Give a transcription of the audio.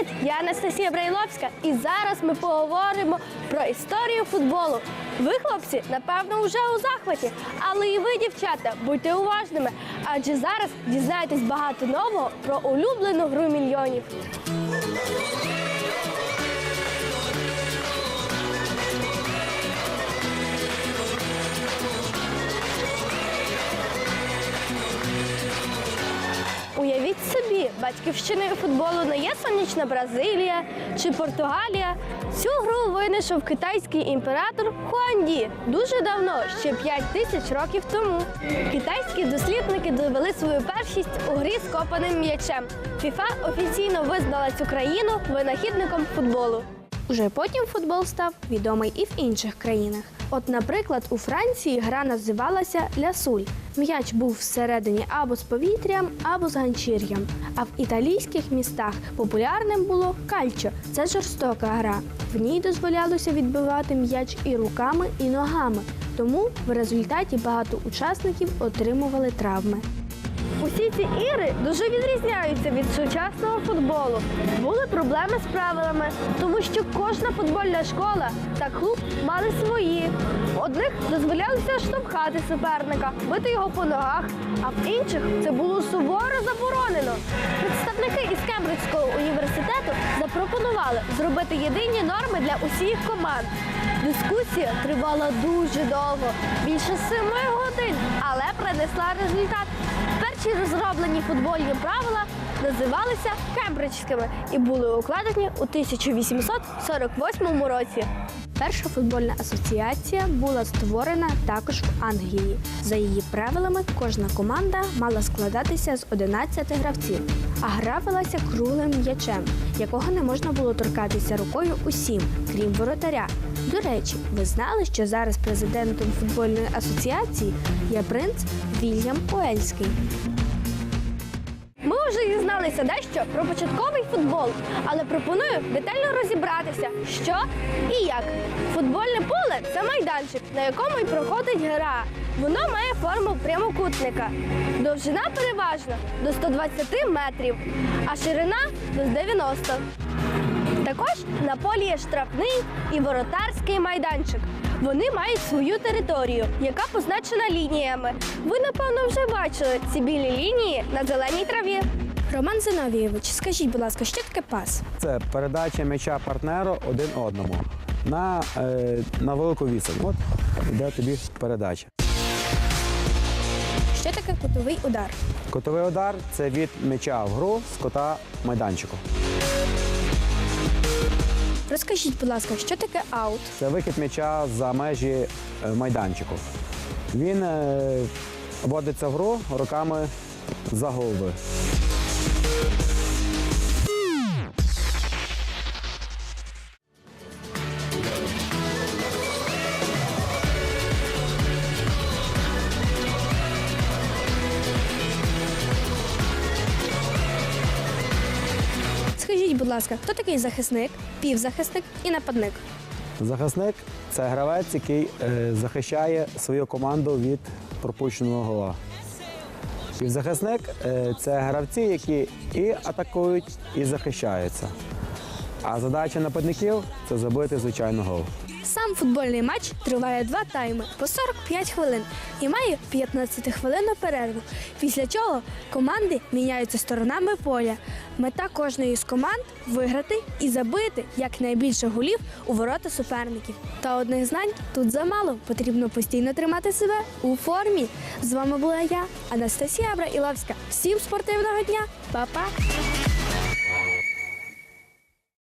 Привіт! Я Анастасія Брайловська, і зараз ми поговоримо про історію футболу. Ви, хлопці, напевно, вже у захваті, але і ви, дівчата, будьте уважними, адже зараз дізнаєтесь багато нового про улюблену гру мільйонів. Батьківщиною футболу не є сонячна Бразилія чи Португалія. Цю гру винайшов китайський імператор Хуанді дуже давно, ще 5 тисяч років тому. Китайські дослідники довели свою першість у грі з копаним м'ячем. ФІФА офіційно визнала цю країну винахідником футболу. Уже потім футбол став відомий і в інших країнах. От, наприклад, у Франції гра називалася лясуль. М'яч був всередині або з повітрям, або з ганчір'ям. А в італійських містах популярним було кальчо. Це жорстока гра. В ній дозволялося відбивати м'яч і руками, і ногами. Тому в результаті багато учасників отримували травми. Усі ці ігри дуже відрізняються від сучасного футболу. Були проблеми з правилами, тому що кожна футбольна школа та клуб мали свої. Одних дозволялося штовхати суперника, бити його по ногах, а в інших це було суворо заборонено. Представники із Кембриджського університету запропонували зробити єдині норми для усіх команд. Дискусія тривала дуже довго, більше семи годин, але принесла результат. Перші розроблені футбольні правила називалися Кембриджськими і були укладені у 1848 році. Перша футбольна асоціація була створена також в Англії. За її правилами, кожна команда мала складатися з 11 гравців, а гра велася круглим м'ячем, якого не можна було торкатися рукою усім, крім воротаря. До речі, ви знали, що зараз президентом футбольної асоціації є принц Вільям Уельський. Ми вже дізналися дещо про початковий футбол, але пропоную детально розібратися, що і як. Футбольне поле це майданчик, на якому й проходить гра. Воно має форму прямокутника. Довжина переважно до 120 метрів, а ширина до 90. Також на полі є штрафний і воротарський майданчик. Вони мають свою територію, яка позначена лініями. Ви, напевно, вже бачили ці білі лінії на зеленій траві. Роман Зиновійович, скажіть, будь ласка, що таке пас? Це передача м'яча партнеру один одному на, е, на велику відстань. От іде тобі передача. Що таке кутовий удар? Котовий удар це від м'яча в гру з кота майданчику. Розкажіть, будь ласка, що таке аут? Це вихід м'яча за межі е, майданчику. Він е, вводиться в гру руками за голови. Скажіть, будь ласка, хто такий захисник, півзахисник і нападник? Захисник це гравець, який е, захищає свою команду від пропущеного гола. Півзахисник е, це гравці, які і атакують, і захищаються. А задача нападників це забити звичайно гол. Сам футбольний матч триває два тайми по 45 хвилин і має 15-хвилинну перерву. Після чого команди міняються сторонами поля. Мета кожної з команд виграти і забити якнайбільше голів у ворота суперників. Та одних знань тут замало. Потрібно постійно тримати себе у формі. З вами була я, Анастасія Абраїловська. Всім спортивного дня, Па-па!